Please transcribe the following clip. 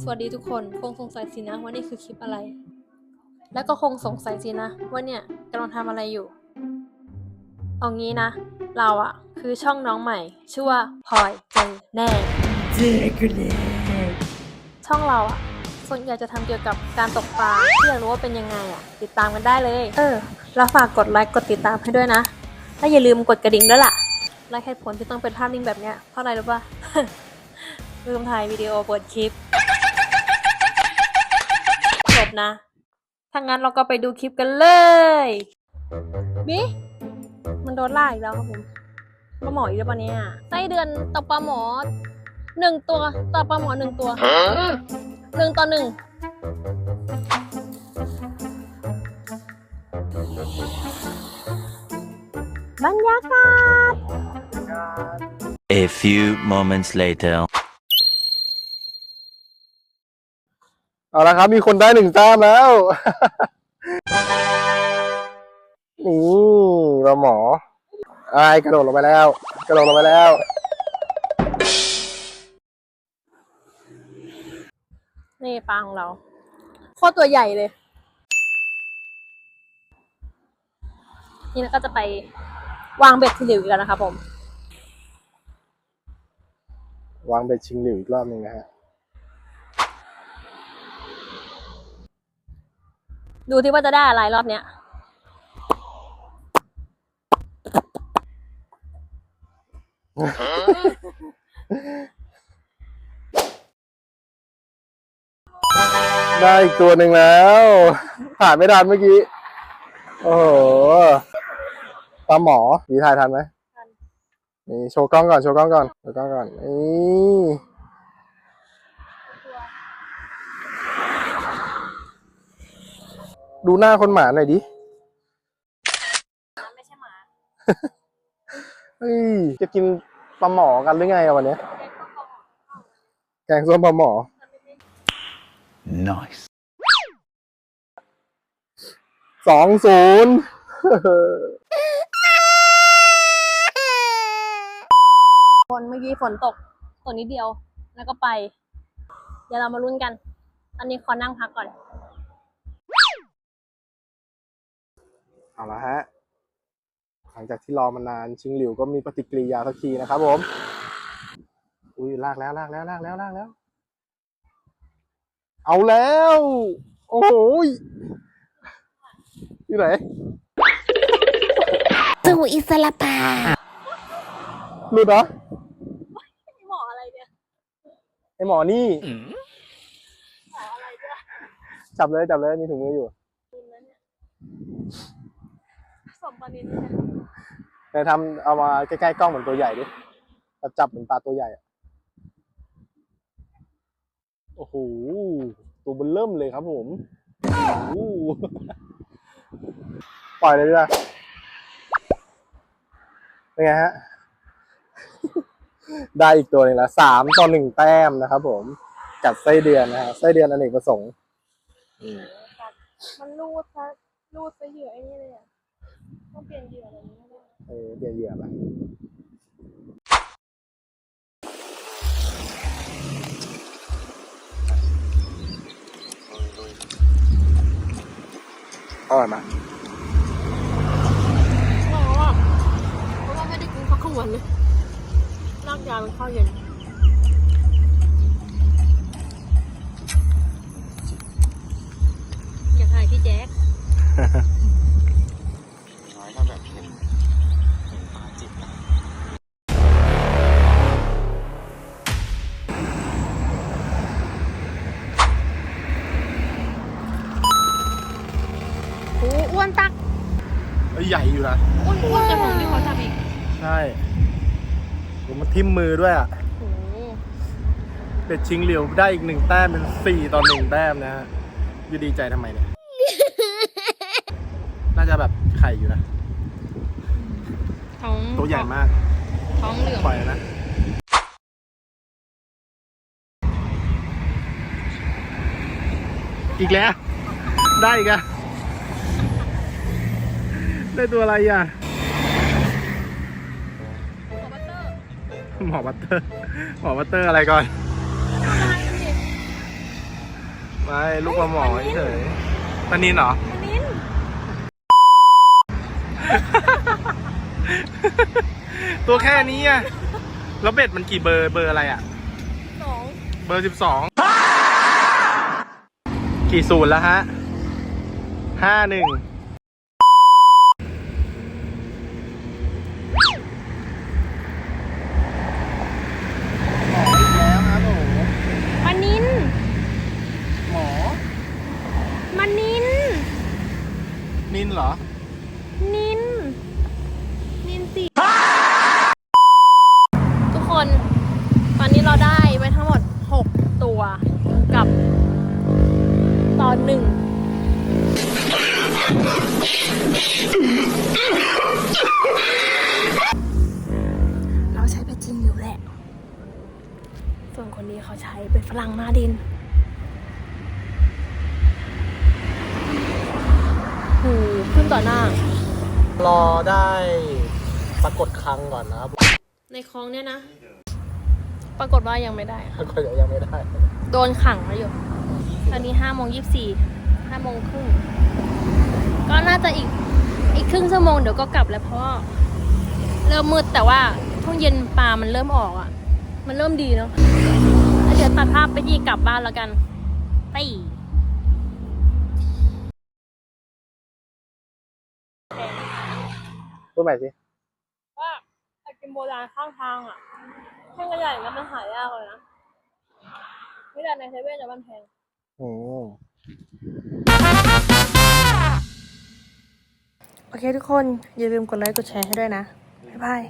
สวัสดีทุกคนคงสงสัยสินะว่านี่คือคลิปอะไร แล้วก็คงสงสัยสินะว่าเนี่ยกำลังทำอะไรอยู่ เอางี้นะ เราอะคือช่องน้องใหม่ ชื่อว่าพลอยเจอแน่ช่องเราอะส่วนใหญ่จะทำเกี่ยวกับการตกปลาที่อยากรู้ว่าเป็นยังไงอะติดตามกันได้เลย เออแล้วฝากกดไลค์กดติดตามให้ด้วยนะและอย่าลืมกดกระดิ่งด้วยล่ะและเหตุผลที่ต้องเป็นภาพนิ่งแบบเนี้ยเพราะอะไรรู้ป่ะลืมถ่ายวิดีโอเปิดคลิปจบ นะ ถ้างั้นเราก็ไปดูคลิปกันเลยบิมันโดนล่าอีกแล้วครับผมปลาหมออีกแล้วปะเนี่ยไส้เดือนต่อปลาหมอหนึ่งตัวต่อปลาหมอหนึ่งตัวหนึ่งต่อหนึ่งบรรยากาศ A few moments later. เอาละครับ มีคนได้หนึ่งแต้มแล้วนี่ปลาหมอไอ้ายกระโดดลงไปแล้ว กระโดดลงไปแล้ว นี่ปลาของเราโคตรตัวใหญ่เลย นี่เราก็จะไปวางเบ็ดที่หลิวอีกแล้วนะครับผม วางเบ็ดชิงหลิวอีกรอบหนึ่งนะฮะ ดูที่ว่าจะได้อะไรรอบเนี้ย ได้อีกตัวหนึ่งแล้ว ผ่านไม่ทันเมื่อกี้ โอ้โหปลาหมอมีถ่ายทันไหมทันนี่โชว์กล้องก่อน โชว์กล้องก่อน โชว์กล้องก่อนนี่ ดูหน้าคนหมาหน่อยดิไม่ใช่หมาเฮ้ยจะกินปลาหมอกันหรือไงอะวันเนี้ยแกงส้มปลาหมอ Nice. สองศูนย์ฝนเมื่อกี้ฝนตกตกนิดเดียว แล้วก็ไป เดี๋ยวเรามาลุ้นกัน ตอนนี้ขอนั่งพักก่อน เอาละฮะหลังจากที่รอมานานชิงหลิวก็มีปฏิกิริยาสักทีนะครับผม อุ้ยลากแล้วลากแล้วลากแล้วลากแล้ว เอาแล้ว โอ้โหยอยู่ไหนสู่อิสระภาหลุดเหรอหมออะไรเนี่ยไอหมอนี่จับเลยจับเลยมีถุงมืออยู่ สมปนินเนี่ยแต่ทำเอามาใกล้ๆกล้องเหมือนตัวใหญ่ดิจับจับเหมือนปลาตัวใหญ่อะโอ้โห ตัวเบนเริ่มเลยครับผมโอ้โห ปล่อยเลยดีกว่าเป็นไงฮะ ได้อีกตัวหนึงละสามต่อหนึ่งแต้มนะครับผมกัดไส้เดือนนะฮะไส้เดือนอเนกประสงค์อืมมันรูดซะรูดซะเหยื่อไอ้นี่เลยอะ ต้องเปลี่ยนเหยื่ออะไรนี้เลยเออเดี๋ยวเหยื่อไปอร่อยไหมเพราะว่าเพราะว่าไม่ได้กินข้าวกลางวันเลยลากยาเป็นข้าวเย็นอย่าถ่ายพี่แจ๊ค อ้ยใหญ่อยู่นะอ้วนอ้วนจะของที่เขาจับอีกใช่ผมมันทิ่มมือด้วยอะโอ้เป็ดชิงเหลียวได้อีกหนึ่งแต้มเป็นสี่ต่อหนึ่งแต้มนะฮะยูดีใจทำไมเนี่ย น่าจะแบบไข่อยู่นะท้องตัวใหญ่มากท้องเหลืองปล่อยนะอีกแล้ว ได้อีกอะ ได้ตัวอะไรอะหัวบัตเตอร์หมอบัตเตอร์ หมอบัตเตอร์อะไรก่อนอะไรดิไม่ลูกปลาหมอเฉยปลานินเหรออันนี้ตัวแค่นี้อะแล้วเบ็ดมันกี่เบอร์เบอร์อะไรอะสองเบอร์สิบสอง กี่ศูนย์แล้วฮะห้าหนึ่ง หมออีกแล้วครับโอ้โห มันนิน หมอ มันนิน นิน เหรอ นิน นินสิทุกคนตอนนี้เราได้ไปทั้งหมด 6 ตัวกับตอนหนึ่งเราใช้ไปจริงอยู่แหละ ส่วนคนนี้เขาใช้เป็นฝรั่งหน้าดิน หู ขึ้นต่อหน้า รอได้ปรากฏครั้งก่อนนะครับในคลองเนี่ยนะ ปรากฏว่ายังไม่ได้ก็ยังไม่ได้โดนขังไว้อยู่ ตอนนี้ห้าโมงยี่สิบสี่ห้าโมงครึ่ง ก็น่าจะอีกอีกครึ่งชั่วโมงเดี๋ยวก็กลับแล้วเพราะว่าเริ่มมืดแต่ว่าช่วงเย็นปลามันเริ่มออกอะ มันเริ่มดีเนาะแล้วเดี๋ยวตัดภาพไปที่กลับบ้านแล้วกันไป พูดใหม่สิว่าไอติมโบราณข้างทางอะแท่งกระใหญ่แล้วมันหายากเลยนะไม่ได้ในเซเว่นแต่มันแพงอืมโอเคทุกคน อย่าลืมกดไลค์กดแชร์ให้ด้วยนะ บ๊ายบาย